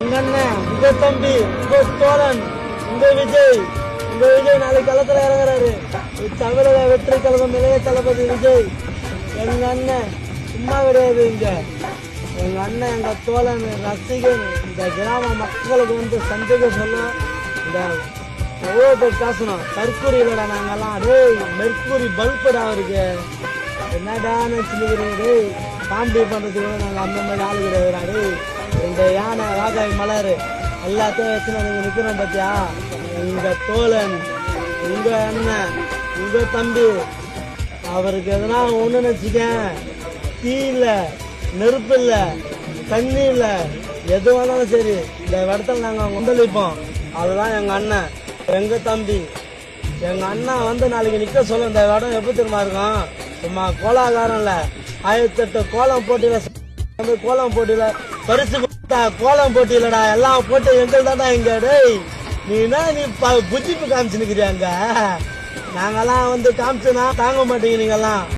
எங்க அண்ணன் உங்க தம்பி உங்க தோழன் உங்க விஜய். உங்க விஜய் நாளைக்கு களத்துல இறங்குறாரு. தமிழக வெற்றி கழகம் இளைய தளபதி விஜய். எங்க அண்ணன் சும்மா கிடையாது இங்க. எங்க அண்ணன் எங்க தோழன் ரசிகன் இந்த கிராம மக்களுக்கு வந்து சந்தேக சொல்லும். இந்த ஓட்டு பேசணும்? கற்கூரி இல்லடா நாங்கெல்லாம். டேய் மெர்க்குரி பல்படா அவருக்கு. என்னடான்னு சொல்லிக்கிறேன் டேய். காமெடி பண்றதுக்கு கூட நாங்க அந்த மாதிரி ஆளு கிடையாது டேய். இந்த யானை வாகாய் மலர். எல்லாத்தையும் வச்சு நாங்க நிக்கிறோம் பாத்தியா? உங்க தோழன் உங்க அண்ணன் உங்க தம்பி அவருக்கு எதனா ஒண்ணு நினைச்சுக்கேன் தீ இல்ல நெருப்பு இல்ல தண்ணி இல்ல எது வேணாலும் சரி இந்த இடத்துல நாங்க கொந்தளிப்போம். அதுதான் எங்க அண்ணன் எங்க தம்பி. எங்க அண்ணா வந்து நாளைக்கு நிக்க சொல்ல இந்த இடம் எப்படி திரும்ப இருக்கும்? சும்மா கோலாகாரம் இல்ல ஆயிரத்தி எட்டு கோலம் போட்டியில வந்து கோலம் போட்டியில பரிசு கொடுத்தா கோலம் போட்டியிலடா எல்லாம் போட்டு எங்கள் தான்டா இங்க டேய். நீ என்ன நீ ப- புஜிப்பு காமிச்சு நிக்கிறியாங்க நாங்கெல்லாம் வந்து காமிச்சுனா தாங்க மாட்டீங்க நீங்கெல்லாம்.